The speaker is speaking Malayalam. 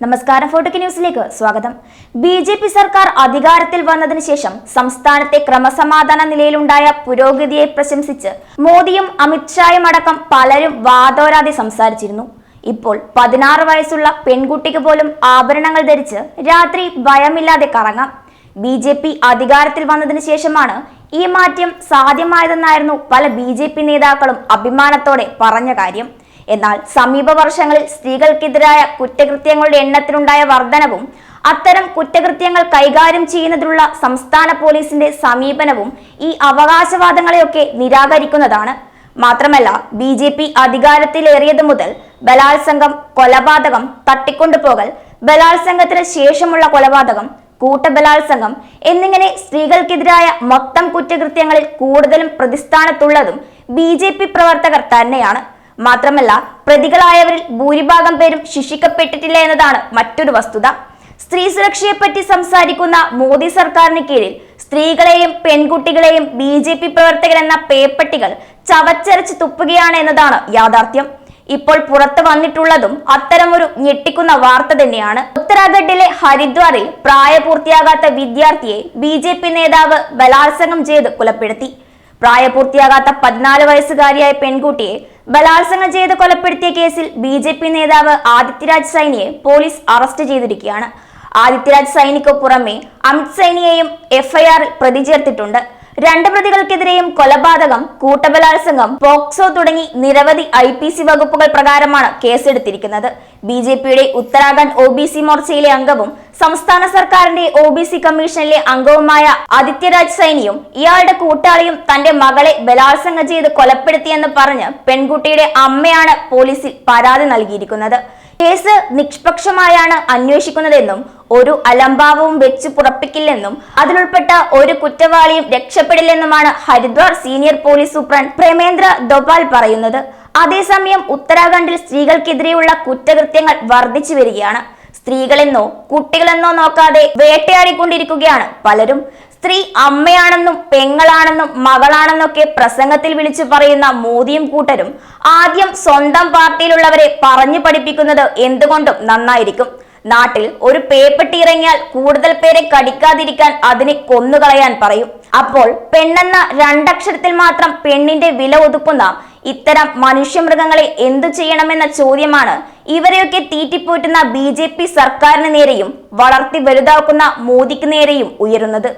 നമസ്കാരം ഫോട്ടോക്ക് ന്യൂസിലേക്ക് സ്വാഗതം. ബി ജെ പി സർക്കാർ അധികാരത്തിൽ വന്നതിന് ശേഷം സംസ്ഥാനത്തെ ക്രമസമാധാന നിലയിലുണ്ടായ പുരോഗതിയെ പ്രശംസിച്ച് മോദിയും അമിത്ഷായും അടക്കം പലരും വാതോരാതെ സംസാരിച്ചിരുന്നു. ഇപ്പോൾ പതിനാറ് വയസ്സുള്ള പെൺകുട്ടിക്ക് പോലും ആഭരണങ്ങൾ ധരിച്ച് രാത്രി ഭയമില്ലാതെ കറങ്ങാം. ബി ജെ പി അധികാരത്തിൽ വന്നതിന് ശേഷമാണ് ഈ മാറ്റം സാധ്യമായതെന്നായിരുന്നു പല ബി നേതാക്കളും അഭിമാനത്തോടെ പറഞ്ഞ കാര്യം. എന്നാൽ സമീപ വർഷങ്ങളിൽ സ്ത്രീകൾക്കെതിരായ കുറ്റകൃത്യങ്ങളുടെ എണ്ണത്തിലുണ്ടായ വർധനവും അത്തരം കുറ്റകൃത്യങ്ങൾ കൈകാര്യം ചെയ്യുന്നതിനുള്ള സംസ്ഥാന പോലീസിന്റെ സമീപനവും ഈ അവകാശവാദങ്ങളെയൊക്കെ നിരാകരിക്കുന്നതാണ്. മാത്രമല്ല ബി ജെ പി അധികാരത്തിലേറിയത് മുതൽ ബലാത്സംഗം കൊലപാതകം തട്ടിക്കൊണ്ടുപോകൽ ബലാത്സംഗത്തിന് ശേഷമുള്ള കൊലപാതകം കൂട്ടബലാത്സംഗം എന്നിങ്ങനെ സ്ത്രീകൾക്കെതിരായ മൊത്തം കുറ്റകൃത്യങ്ങളിൽ കൂടുതലും പ്രതിസ്ഥാനത്തുള്ളതും ബി പ്രവർത്തകർ തന്നെയാണ്. മാത്രമല്ല പ്രതികളായവരിൽ ഭൂരിഭാഗം പേരും ശിക്ഷിക്കപ്പെട്ടിട്ടില്ല എന്നതാണ് മറ്റൊരു വസ്തുത. സ്ത്രീ സുരക്ഷയെപ്പറ്റി സംസാരിക്കുന്ന മോദി സർക്കാരിന് കീഴിൽ സ്ത്രീകളെയും പെൺകുട്ടികളെയും ബി ജെ പി പ്രവർത്തകർ എന്ന പേപ്പട്ടികൾ ചവച്ചരച്ച് തുപ്പുകയാണ് എന്നതാണ് യാഥാർത്ഥ്യം. ഇപ്പോൾ പുറത്തു വന്നിട്ടുള്ളതും അത്തരമൊരു ഞെട്ടിക്കുന്ന വാർത്ത തന്നെയാണ്. ഉത്തരാഖണ്ഡിലെ ഹരിദ്വാറിൽ പ്രായപൂർത്തിയാകാത്ത വിദ്യാർത്ഥിയെ ബി ജെ പി നേതാവ് ബലാത്സംഗം ചെയ്ത് കൊലപ്പെടുത്തി. പ്രായപൂർത്തിയാകാത്ത പതിനാല് വയസ്സുകാരിയായ പെൺകുട്ടിയെ ബലാത്സംഗം ചെയ്ത് കൊലപ്പെടുത്തിയ കേസിൽ ബി ജെ പി നേതാവ് ആദിത്യരാജ് സൈനിയെ പോലീസ് അറസ്റ്റ് ചെയ്തിരിക്കുകയാണ്. ആദിത്യരാജ് സൈനിക്ക് പുറമെ അമിത് സൈനിയെയും എഫ്ഐആറിൽ പ്രതി ചേർത്തിട്ടുണ്ട് രണ്ട് പ്രതികൾക്കെതിരെയും കൊലപാതകം കൂട്ടബലാത്സംഗം പോക്സോ തുടങ്ങി നിരവധി ഐ പി സി വകുപ്പുകൾ പ്രകാരമാണ് കേസെടുത്തിരിക്കുന്നത്. ബി ജെ പിയുടെ ഉത്തരാഖണ്ഡ് ഒ ബി സി മോർച്ചയിലെ അംഗവും സംസ്ഥാന സർക്കാരിന്റെ ഒ ബി സി കമ്മീഷനിലെ അംഗവുമായ ആദിത്യരാജ് സൈനിയും ഇയാളുടെ കൂട്ടാളിയും തന്റെ മകളെ ബലാത്സംഗം ചെയ്ത് കൊലപ്പെടുത്തിയെന്ന് പറഞ്ഞ് പെൺകുട്ടിയുടെ അമ്മയാണ് പോലീസിൽ പരാതി നൽകിയിരിക്കുന്നത്. കേസ് നിഷ്പക്ഷമായാണ് അന്വേഷിക്കുന്നതെന്നും ഒരു അലംഭാവവും വെച്ച് പുറപ്പിക്കില്ലെന്നും അതിലുൾപ്പെട്ട ഒരു കുറ്റവാളിയും രക്ഷപ്പെടില്ലെന്നുമാണ് Haridwar senior police superintendent Premendra Dobhal പറയുന്നത്. അതേസമയം ഉത്തരാഖണ്ഡിൽ സ്ത്രീകൾക്കെതിരെയുള്ള കുറ്റകൃത്യങ്ങൾ വർദ്ധിച്ചു വരികയാണ്. സ്ത്രീകളെന്നോ കുട്ടികളെന്നോ നോക്കാതെ വേട്ടയാടിക്കൊണ്ടിരിക്കുകയാണ് പലരും. സ്ത്രീ അമ്മയാണെന്നും പെങ്ങളാണെന്നും മകളാണെന്നൊക്കെ പ്രസംഗത്തിൽ വിളിച്ചു പറയുന്ന മോദിയും കൂട്ടരും ആദ്യം സ്വന്തം പാർട്ടിയിലുള്ളവരെ പറഞ്ഞു പഠിപ്പിക്കുന്നത് എന്തുകൊണ്ടും നന്നായിരിക്കും. നാട്ടിൽ ഒരു പേപ്പെട്ടി ഇറങ്ങിയാൽ കൂടുതൽ പേരെ കടിക്കാതിരിക്കാൻ അതിനെ കൊന്നുകളയാൻ പറയും. അപ്പോൾ പെണ്ണെന്ന രണ്ടക്ഷരത്തിൽ മാത്രം പെണ്ണിന്റെ വില ഒതുക്കുന്ന ഇത്തരം മനുഷ്യമൃഗങ്ങളെ എന്തു ചെയ്യണമെന്ന ചോദ്യമാണ് ഇവരെയൊക്കെ തീറ്റിപ്പോറ്റുന്ന ബി സർക്കാരിന് നേരെയും വളർത്തി വലുതാക്കുന്ന മോദിക്ക് നേരെയും ഉയരുന്നത്.